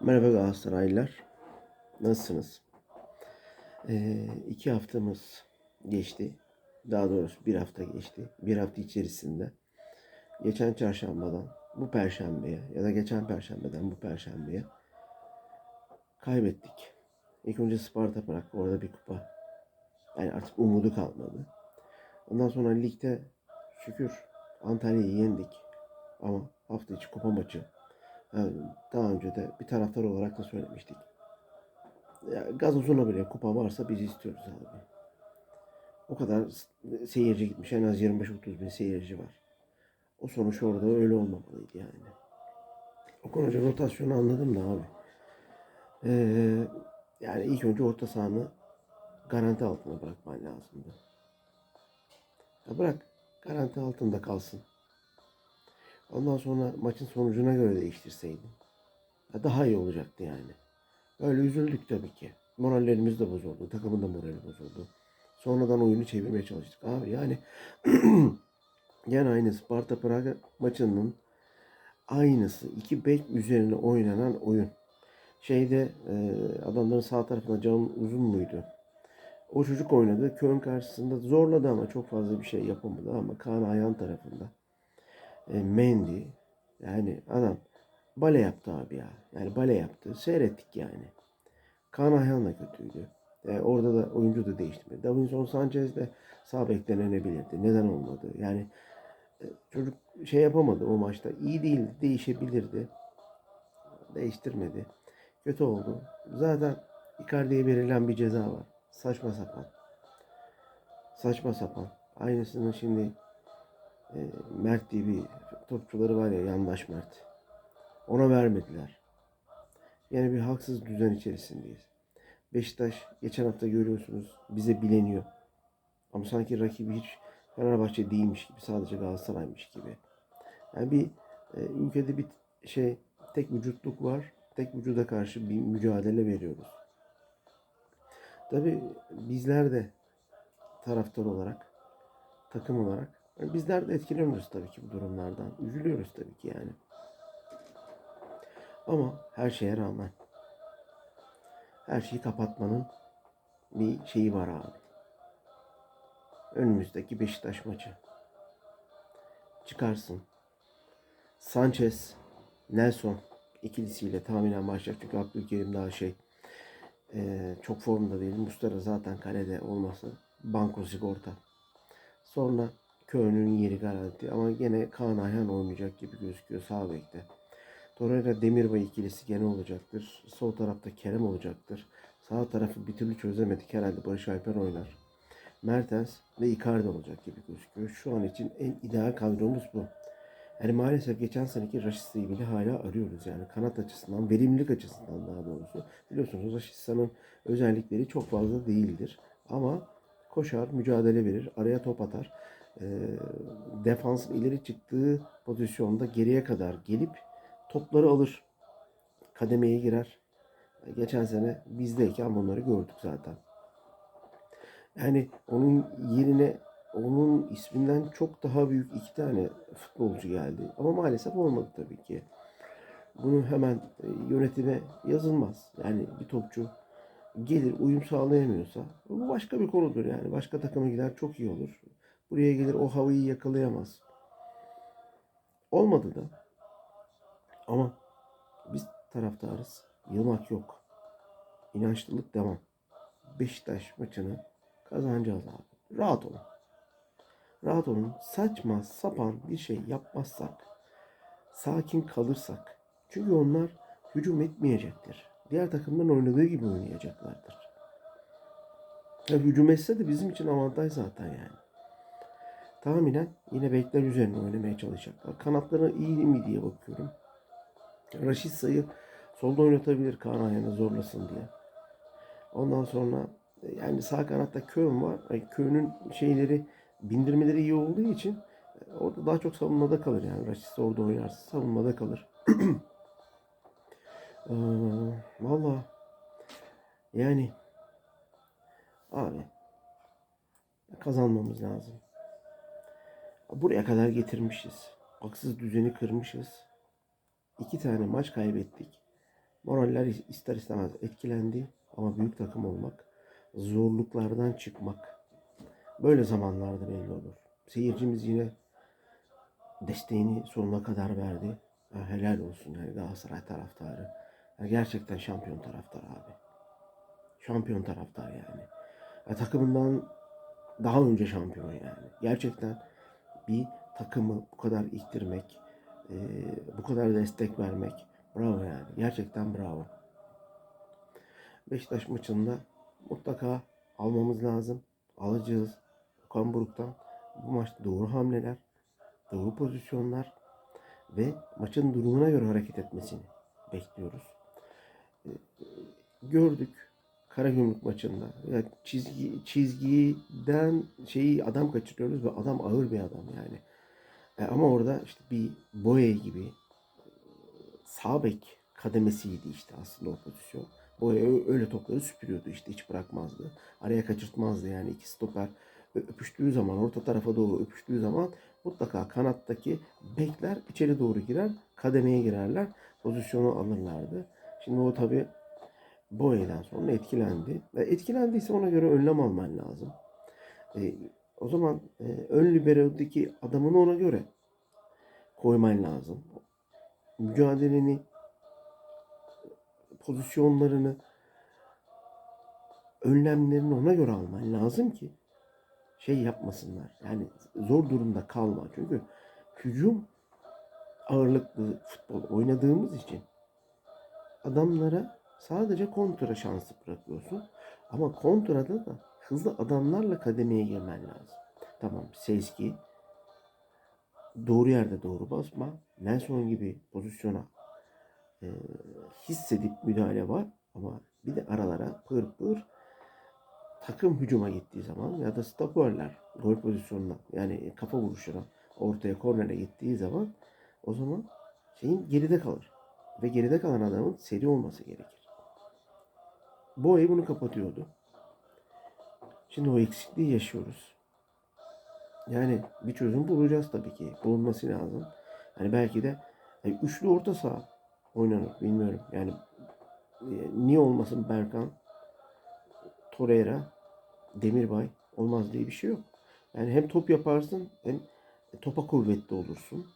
Merhaba Galatasaraylılar. Nasılsınız? Ee, iki haftamız geçti. Daha doğrusu bir hafta geçti. Bir hafta içerisinde geçen çarşambadan bu perşembeye ya da geçen perşembeden bu perşembeye kaybettik. İlk önce Sparta Prag orada bir kupa. Yani artık umudu kalmadı. Ondan sonra ligde şükür Antalya'yı yendik. Ama hafta içi kupa maçı daha önce de bir taraftar olarak da söylemiştik. Gazozuna bile kupa varsa biz istiyoruz abi. O kadar seyirci gitmiş. En az 25-30 bin seyirci var. O sonuç orada öyle olmamalıydı yani. O konuda rotasyonu anladım da abi. Ee, yani ilk önce orta sahanı garanti altına bırakman lazımdı. Ya bırak garanti altında kalsın. Ondan sonra maçın sonucuna göre değiştirseydin. ya Daha iyi olacaktı yani. Öyle üzüldük tabii ki. Morallerimiz de bozuldu. Takımın da morali bozuldu. Sonradan oyunu çevirmeye çalıştık. Abi yani gene aynı Sparta Praga maçının aynısı. iki bek üzerine oynanan oyun. Şeyde e, adamların sağ tarafında Can Uzun muydu? O çocuk oynadı. Köln karşısında zorladı ama çok fazla bir şey yapamadı ama Kaan Ayhan tarafında e, Mendy yani adam bale yaptı abi ya. Yani bale yaptı. Seyrettik yani. Kaan da kötüydü. E, orada da oyuncu da değiştirmedi. Davinson Sanchez de sağ bek denenebilirdi. Neden olmadı? Yani e, çocuk şey yapamadı o maçta. İyi değil, değişebilirdi. Değiştirmedi. Kötü oldu. Zaten Icardi'ye verilen bir ceza var. Saçma sapan. Saçma sapan. Aynısını şimdi e, Mert diye bir topçuları var ya yandaş Mert. Ona vermediler. Yani bir haksız düzen içerisindeyiz. Beşiktaş geçen hafta görüyorsunuz bize bileniyor. Ama sanki rakibi hiç Fenerbahçe değilmiş gibi sadece Galatasaray'mış gibi. Yani bir e, ülkede bir şey tek vücutluk var. Tek vücuda karşı bir mücadele veriyoruz. Tabi bizler de taraftar olarak, takım olarak yani bizler de etkileniyoruz tabii ki bu durumlardan. Üzülüyoruz tabii ki yani. Ama her şeye rağmen her şeyi kapatmanın bir şeyi var abi. Önümüzdeki Beşiktaş maçı. Çıkarsın. Sanchez, Nelson ikilisiyle tahminen başlayacak. Çünkü Abdülkerim daha şey e, çok formda değil. Mustara zaten kalede olması. Banko sigorta. Sonra Köln'ün yeri garanti ama gene Kaan Ayhan oynayacak gibi gözüküyor sağ bekte. Torreira Demirbay ikilisi gene olacaktır. Sol tarafta Kerem olacaktır. Sağ tarafı bir türlü çözemedik. Herhalde Barış Alper oynar. Mertens ve Icardi olacak gibi gözüküyor. Şu an için en ideal kadromuz bu. Yani maalesef geçen seneki Raşitsa'yı bile hala arıyoruz. Yani kanat açısından, verimlilik açısından daha doğrusu. Biliyorsunuz Raşitsa'nın özellikleri çok fazla değildir. Ama koşar, mücadele verir, araya top atar. E, defansın ileri çıktığı pozisyonda geriye kadar gelip topları alır. Kademeye girer. Geçen sene bizdeyken bunları gördük zaten. Yani onun yerine onun isminden çok daha büyük iki tane futbolcu geldi. Ama maalesef olmadı tabii ki. Bunu hemen e, yönetime yazılmaz. Yani bir topçu gelir uyum sağlayamıyorsa bu başka bir konudur yani. Başka takıma gider çok iyi olur. Buraya gelir o havayı yakalayamaz. Olmadı da. Ama biz taraftarız. Yılmak yok. İnançlılık devam. Beşiktaş maçını kazanacağız abi. Rahat olun. Rahat olun. Saçma sapan bir şey yapmazsak, sakin kalırsak. Çünkü onlar hücum etmeyecektir. Diğer takımların oynadığı gibi oynayacaklardır. Ya hücum etse de bizim için avantaj zaten yani. Tahminen yine bekler üzerine oynamaya çalışacaklar. Kanatları iyi mi diye bakıyorum. Raşit sayı solda oynatabilir Kaan Ayhan'ı zorlasın diye. Ondan sonra yani sağ kanatta Köln var. Yani Köln'ün şeyleri bindirmeleri iyi olduğu için orada daha çok savunmada kalır yani. Raşit orada oynarsa savunmada kalır. ee, Valla yani abi kazanmamız lazım. Buraya kadar getirmişiz. Haksız düzeni kırmışız. İki tane maç kaybettik. Moraller ister istemez etkilendi ama büyük takım olmak, zorluklardan çıkmak böyle zamanlarda belli olur. Seyircimiz yine desteğini sonuna kadar verdi. Ya helal olsun yani Galatasaray taraftarı. Ya gerçekten şampiyon taraftar abi. Şampiyon taraftar yani. Ya takımından daha önce şampiyon yani. Gerçekten bir takımı bu kadar iktirmek, e, bu kadar destek vermek bravo yani. Gerçekten bravo. Beşiktaş maçında mutlaka almamız lazım. Alacağız. Okan Buruk'tan bu maçta doğru hamleler, doğru pozisyonlar ve maçın durumuna göre hareket etmesini bekliyoruz. Ee, Gördük Karagümrük maçında. Ya çizgi çizgiden şeyi adam kaçırıyoruz ve adam ağır bir adam yani. E, ama orada işte bir Boye gibi sağ bek kademesiydi işte aslında o pozisyon. Boye öyle topları süpürüyordu işte hiç bırakmazdı. Araya kaçırtmazdı yani iki stoper öpüştüğü zaman orta tarafa doğru öpüştüğü zaman mutlaka kanattaki bekler içeri doğru girer kademeye girerler pozisyonu alırlardı. Şimdi o tabi Boye'den sonra etkilendi. Ve etkilendiyse ona göre önlem alman lazım. E, o zaman e, ön liberodaki adamını ona göre koyman lazım. Mücadeleni, pozisyonlarını, önlemlerini ona göre alman lazım ki şey yapmasınlar. Yani zor durumda kalma. Çünkü hücum ağırlıklı futbol oynadığımız için adamlara sadece kontra şansı bırakıyorsun. Ama kontrada da hızlı adamlarla kademeye girmen lazım. Tamam Sezgi doğru yerde doğru basma. Nelson gibi pozisyona e, hissedip müdahale var. Ama bir de aralara pır pır takım hücuma gittiği zaman ya da stoperler gol pozisyonuna yani kafa vuruşuna ortaya kornere gittiği zaman o zaman şeyin geride kalır. Ve geride kalan adamın seri olması gerekir. Boye bunu kapatıyordu. Şimdi o eksikliği yaşıyoruz. Yani bir çözüm bulacağız tabii ki. Bulunması lazım. Yani belki de yani üçlü orta saha oynanır. Bilmiyorum. Yani e, niye olmasın Berkan, Torreira, Demirbay olmaz diye bir şey yok. Yani hem top yaparsın hem topa kuvvetli olursun.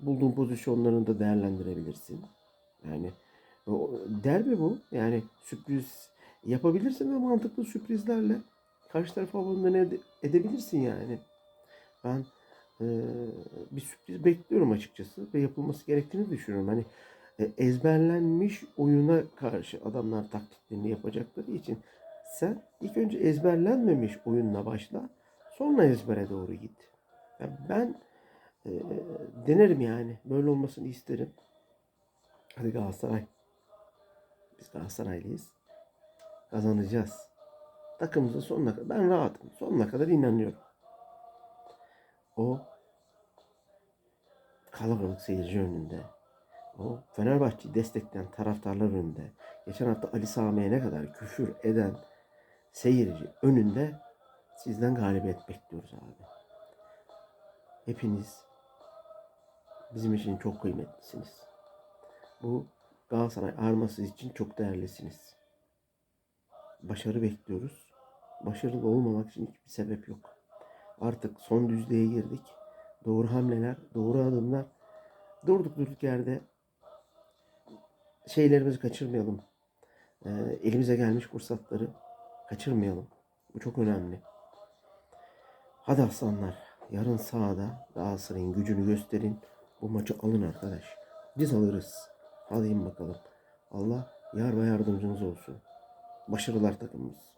Bulduğun pozisyonlarını da değerlendirebilirsin. Yani derbi bu. Yani sürpriz yapabilirsin ve mantıklı sürprizlerle karşı tarafa abone ede- edebilirsin yani. Ben e, bir sürpriz bekliyorum açıkçası ve yapılması gerektiğini düşünüyorum. Hani e, ezberlenmiş oyuna karşı adamlar taktiklerini yapacakları için sen ilk önce ezberlenmemiş oyunla başla. Sonra ezbere doğru git. Ya ben e, denerim yani. Böyle olmasını isterim. Hadi Galatasaray. Biz Galatasaraylıyız. Kazanacağız. Takımımızın sonuna kadar. Ben rahatım. Sonuna kadar inanıyorum. O kalabalık seyirci önünde. O Fenerbahçe'yi destekleyen taraftarlar önünde. Geçen hafta Ali Sami'ye ne kadar küfür eden seyirci önünde sizden galibiyet bekliyoruz abi. Hepiniz bizim için çok kıymetlisiniz. Bu Galatasaray arması için çok değerlisiniz. Başarı bekliyoruz. Başarılı olmamak için hiçbir sebep yok. Artık son düzlüğe girdik. Doğru hamleler, doğru adımlar. Durduk durduk yerde şeylerimizi kaçırmayalım. Ee, elimize gelmiş fırsatları kaçırmayalım. Bu çok önemli. Hadi aslanlar. Yarın sahada Galatasaray'ın gücünü gösterin. Bu maçı alın arkadaş. Biz alırız. İn bakalım. Allah yar ve yardımcınız olsun. Başarılar takımımız.